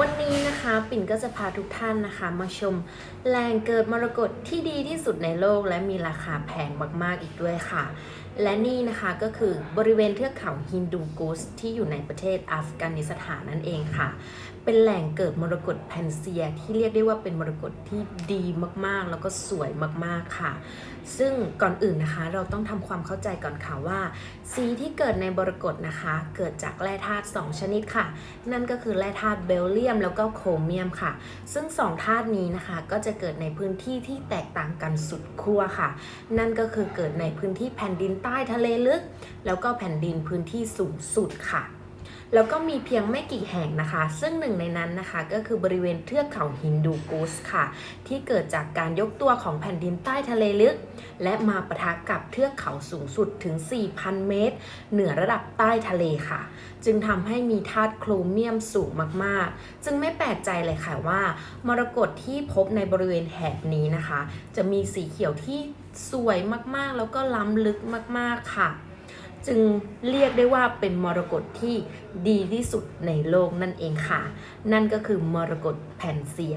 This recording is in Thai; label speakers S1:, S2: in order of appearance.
S1: วัน นี้นะคะ ปิ่นก็จะพาทุกท่านนะคะ มาชมแหล่งเกิดมรกตที่ดีที่สุดในโลก และมีราคาแพงมากๆอีกด้วยค่ะ และนี่นะคะก็คือบริเวณเทือกเขาฮินดูกุสที่อยู่ในประเทศอัฟกานิสถานนั่นเองค่ะ เป็นแหล่งเกิดมรกตแพนเซียที่เรียกได้ว่าเป็นมรกตที่ดีมากๆ แล้วก็สวยมากๆค่ะ ซึ่งก่อนอื่นนะคะ เราต้องทำความเข้าใจก่อนค่ะว่า สีที่เกิดในมรกตนะคะ เกิดจากแร่ธาตุ2ชนิดค่ะ นั่นก็คือแร่ธาตุเบลเลียมแล้วก็ก็โครเมียมค่ะ ซึ่งสองธาตุนี้นะคะก็จะเกิดในพื้นที่ที่แตกต่างกันสุดขั้วค่ะ นั่นก็คือเกิดในพื้นที่แผ่นดินใต้ทะเลลึก แล้วก็แผ่นดินพื้นที่สูงสุดค่ะ แล้วก็มีเพียงไม่กี่แห่งนะคะ ซึ่งหนึ่งในนั้นนะคะก็คือบริเวณเทือกเขาฮินดูกุสค่ะ ที่เกิดจากการยกตัวของแผ่นดินใต้ทะเลลึก และมาปะทะกับเทือกเขาสูงสุดถึง 4,000 เมตร เหนือระดับใต้ทะเลค่ะ จึงทำให้มีธาตุโครเมียมสูงมากๆ จึงไม่แปลกใจเลยค่ะว่า มรกตที่พบในบริเวณแถบนี้นะคะ จะมีสีเขียวที่สวยมากๆ แล้วก็ล้ำลึกมากๆค่ะ จึงเรียกได้ว่าเป็นมรกตที่ดีที่สุดในโลกนั่นเองค่ะ นั่นก็คือมรกตแผ่นเซีย